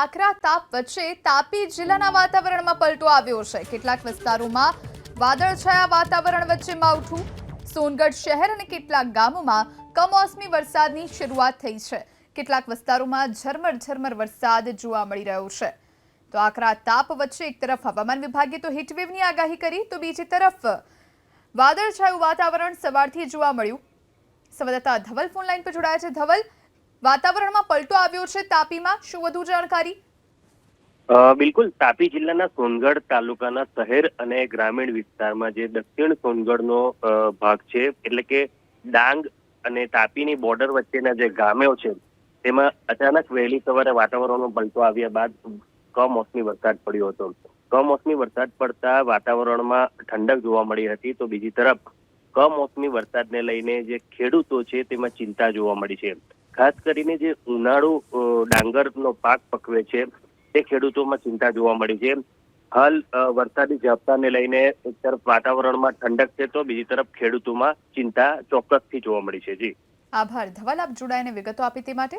આકરા તાપ વચ્ચે તાપી જિલ્લાના વાતાવરણમાં પલટો આવ્યો છે. કેટલાક વિસ્તારોમાં વાદળછાયા વાતાવરણ વચ્ચે માવઠું. સોનગઢ શહેર અને કેટલાક ગામોમાં કમોસમી વરસાદની શરૂઆત થઈ છે. કેટલાક વિસ્તારોમાં ઝરમર ઝરમર વરસાદ જોવા મળી રહ્યો છે. તો આકરા તાપ વચ્ચે એક તરફ હવામાન વિભાગે તો હીટવેવની આગાહી કરી, તો બીજી તરફ વાદળછાયું વાતાવરણ સવારથી જોવા મળ્યું. સંવાદદાતા ધવલ ફોન લાઈન પર જોડાયા છે. ધવલ વાતાવરણમાં પલટો આવ્યો છે તાપીમાં, શું વધુ જાણકારી? બિલકુલ. તાપી જિલ્લાના સોનગઢ તાલુકાના શહેર અને ગ્રામીણ વિસ્તારમાં જે દક્ષિણ સોનગઢનો ભાગ છે, એટલે કે ડાંગ અને તાપીની બોર્ડર વચ્ચેના જે ગામો છે, તેમાં અચાનક વહેલી સવારે વાતાવરણમાં પલટો આવ્યા બાદ કમોસમી વરસાદ પડ્યો હતો. કમોસમી વરસાદ પડતા વાતાવરણમાં ઠંડક જોવા મળી હતી, તો બીજી તરફ કમોસમી વરસાદને લઈને જે ખેડૂતો છે, તેમાં ચિંતા જોવા મળી છે. ખાસ કરીને જે ઉનાળુ ડાંગરનો પાક પકવે છે, તે ખેડૂતોમાં ચિંતા જોવા મળી છે. હાલ વરસાદી ઝાપટાને લઈને એક તરફ વાતાવરણમાં ઠંડક છે, તો બીજી તરફ ખેડૂતોમાં ચિંતા ચોક્કસથી જોવા મળી છે. જી. આભાર. ધવલ, આપ જોડાઈને વિગતો આપી તે માટે.